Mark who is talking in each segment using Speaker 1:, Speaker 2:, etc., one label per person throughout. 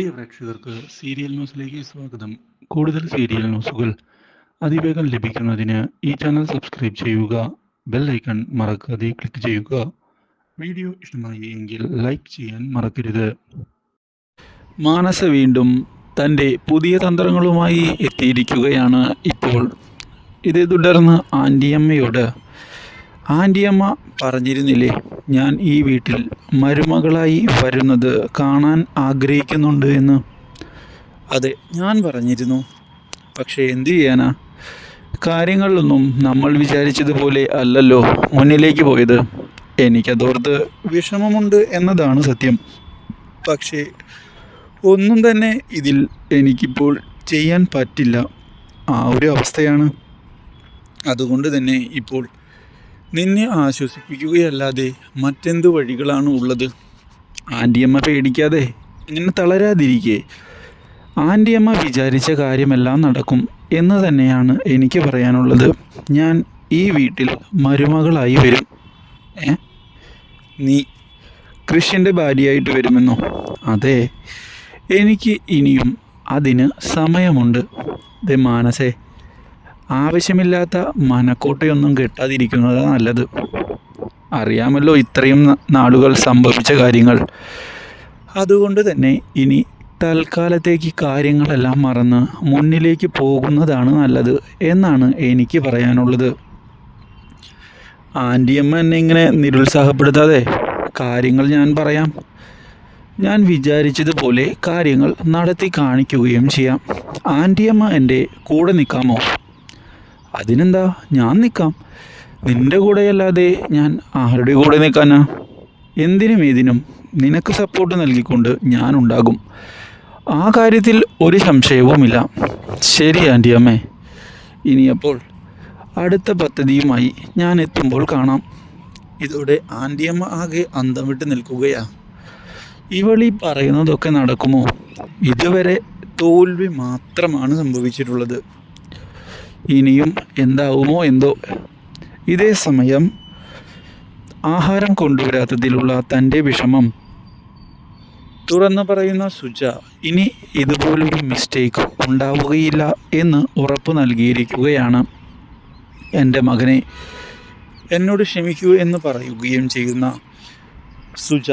Speaker 1: പ്രിയ പ്രേക്ഷകർക്ക് സീരിയൽ ന്യൂസിലേക്ക് സ്വാഗതം. കൂടുതൽ സീരിയൽ ന്യൂസുകൾ അതിവേഗം ലഭിക്കുന്നതിന് ഈ ചാനൽ സബ്സ്ക്രൈബ് ചെയ്യുക ബെൽ ഐക്കൺ മറക്കാതെ ക്ലിക്ക് ചെയ്യുക. വീഡിയോ ഇഷ്ടമായി എങ്കിൽ ലൈക്ക് ചെയ്യാൻ മറക്കരുത്. മാനസ വീണ്ടും തന്റെ പുതിയ തന്ത്രങ്ങളുമായി എത്തിയിരിക്കുകയാണ് ഇപ്പോൾ. ഇതേ തുടർന്ന് ആന്റിയമ്മയോട് ആന്റിയമ്മ പറഞ്ഞിരുന്നില്ലേ? ഞാൻ ഈ വീട്ടിൽ മരുമകളായി വരുന്നത് കാണാൻ ആഗ്രഹിക്കുന്നുണ്ട് എന്ന്. അതെ ഞാൻ പറഞ്ഞിരുന്നു. പക്ഷേ എന്തു ചെയ്യാനാ? കാര്യങ്ങളിലൊന്നും നമ്മൾ വിചാരിച്ചതുപോലെ അല്ലല്ലോ മുന്നിലേക്ക് പോയത്. എനിക്കതോർത്ത് വിഷമമുണ്ട് എന്നതാണ് സത്യം. പക്ഷേ ഒന്നും തന്നെ ഇതിൽ എനിക്കിപ്പോൾ ചെയ്യാൻ പറ്റില്ല. ആ ഒരു അവസ്ഥയാണ്. അതുകൊണ്ട് തന്നെ ഇപ്പോൾ നിന്നെ ആശ്വസിപ്പിക്കുകയല്ലാതെ മറ്റെന്ത് വഴികളാണ് ഉള്ളത്? ആന്റിയമ്മ പേടിക്കാതെ ഇങ്ങനെ തളരാതിരിക്കെ. ആന്റിയമ്മ വിചാരിച്ച കാര്യമെല്ലാം നടക്കും എന്ന് തന്നെയാണ് എനിക്ക് പറയാനുള്ളത്. ഞാൻ ഈ വീട്ടിൽ മരുമകളായി വരും. ഏ? നീ കൃഷ്യന്റെ ഭാര്യയായിട്ട് വരുമെന്നോ? അതെ. എനിക്ക് ഇനിയും അതിന് സമയമുണ്ട്. ദേ മാനസേ ആവശ്യമില്ലാത്ത മനക്കോട്ടയൊന്നും കെട്ടാതിരിക്കുന്നതാണ് നല്ലത്. അറിയാമല്ലോ ഇത്രയും നാളുകൾ സംഭവിച്ച കാര്യങ്ങൾ. അതുകൊണ്ട് തന്നെ ഇനി തൽക്കാലത്തേക്ക് കാര്യങ്ങളെല്ലാം മറന്ന് മുന്നിലേക്ക് പോകുന്നതാണ് നല്ലത് എന്നാണ് എനിക്ക് പറയാനുള്ളത്. ആന്റിയമ്മ എന്നെ ഇങ്ങനെ നിരുത്സാഹപ്പെടുത്താതെ കാര്യങ്ങൾ ഞാൻ പറയാം. ഞാൻ വിചാരിച്ചതുപോലെ കാര്യങ്ങൾ നടത്തി കാണിക്കുകയും ചെയ്യാം. ആന്റിയമ്മ എന്റെ കൂടെ നിൽക്കാമോ? അതിനെന്താ? ഞാൻ നിൽക്കാം നിന്റെ കൂടെയല്ലാതെ ഞാൻ ആരുടെ കൂടെ നിൽക്കാനാ എന്തിനും ഏതിനും നിനക്ക് സപ്പോർട്ട് നൽകിക്കൊണ്ട് ഞാൻ ഉണ്ടാകും. ആ കാര്യത്തിൽ ഒരു സംശയവുമില്ല. ശരി ആന്റി അമ്മേ. ഇനിയപ്പോൾ അടുത്ത പദ്ധതിയുമായി ഞാൻ എത്തുമ്പോൾ കാണാം. ഇതോടെ ആന്റിയമ്മ ആകെ അന്തം വിട്ട് നിൽക്കുകയാ ഇവളി പറയുന്നതൊക്കെ നടക്കുമോ? ഇതുവരെ തോൽവി മാത്രമാണ് സംഭവിച്ചിട്ടുള്ളത്. ഇനിയും എന്താവുമോ എന്തോ. ഇതേ സമയം ആഹാരം കൊണ്ടുവരാത്തതിലുള്ള തന്റെ വിഷമം. തുറന്നു പറയുന്ന സുജ ഇനി ഇതുപോലൊരു മിസ്റ്റേക്ക് ഉണ്ടാവുകയില്ല എന്ന് ഉറപ്പ് നൽകിയിരിക്കുകയാണ് എന്റെ മകനെ. എന്നോട് ക്ഷമിക്കൂ എന്ന് പറയുകയും ചെയ്യുന്ന സുജ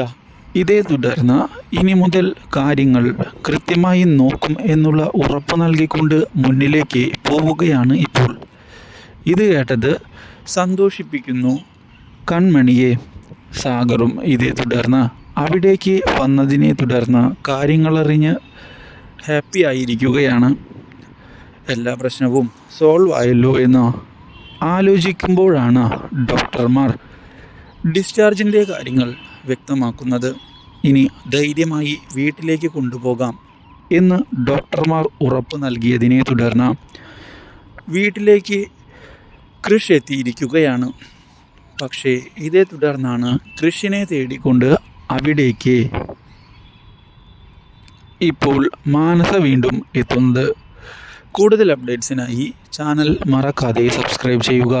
Speaker 1: ഇതേ തുടർന്ന് ഇനി മുതൽ കാര്യങ്ങൾ കൃത്യമായി നോക്കും എന്നുള്ള ഉറപ്പ് നൽകിക്കൊണ്ട് മുന്നിലേക്ക് പോവുകയാണ് ഇപ്പോൾ. ഇത് കേട്ടത് സന്തോഷിപ്പിക്കുന്നു കൺമണിയെ. സാഗറും ഇതേ തുടർന്ന് അവിടേക്ക് വന്നതിനെ തുടർന്ന് കാര്യങ്ങളറിഞ്ഞ് ഹാപ്പി ആയിരിക്കുകയാണ്. എല്ലാ പ്രശ്നവും സോൾവ് ആയല്ലോ എന്ന് ആലോചിക്കുമ്പോഴാണ് ഡോക്ടർമാർ ഡിസ്ചാർജിന്റെ കാര്യങ്ങൾ വ്യക്തമാക്കുന്നത് ഇനി ധൈര്യമായി വീട്ടിലേക്ക് കൊണ്ടുപോകാം എന്ന് ഡോക്ടർമാർ ഉറപ്പ് നൽകിയതിനെ തുടർന്ന് വീട്ടിലേക്ക് കൃഷി എത്തിയിരിക്കുകയാണ്. പക്ഷേ ഇതേ തുടർന്നാണ് കൃഷിനെ തേടിക്കൊണ്ട് അവിടേക്ക് ഇപ്പോൾ മാനസ വീണ്ടും എത്തുന്നത്. കൂടുതൽ അപ്ഡേറ്റ്സിനായി ചാനൽ മറക്കാതെ സബ്സ്ക്രൈബ് ചെയ്യുക.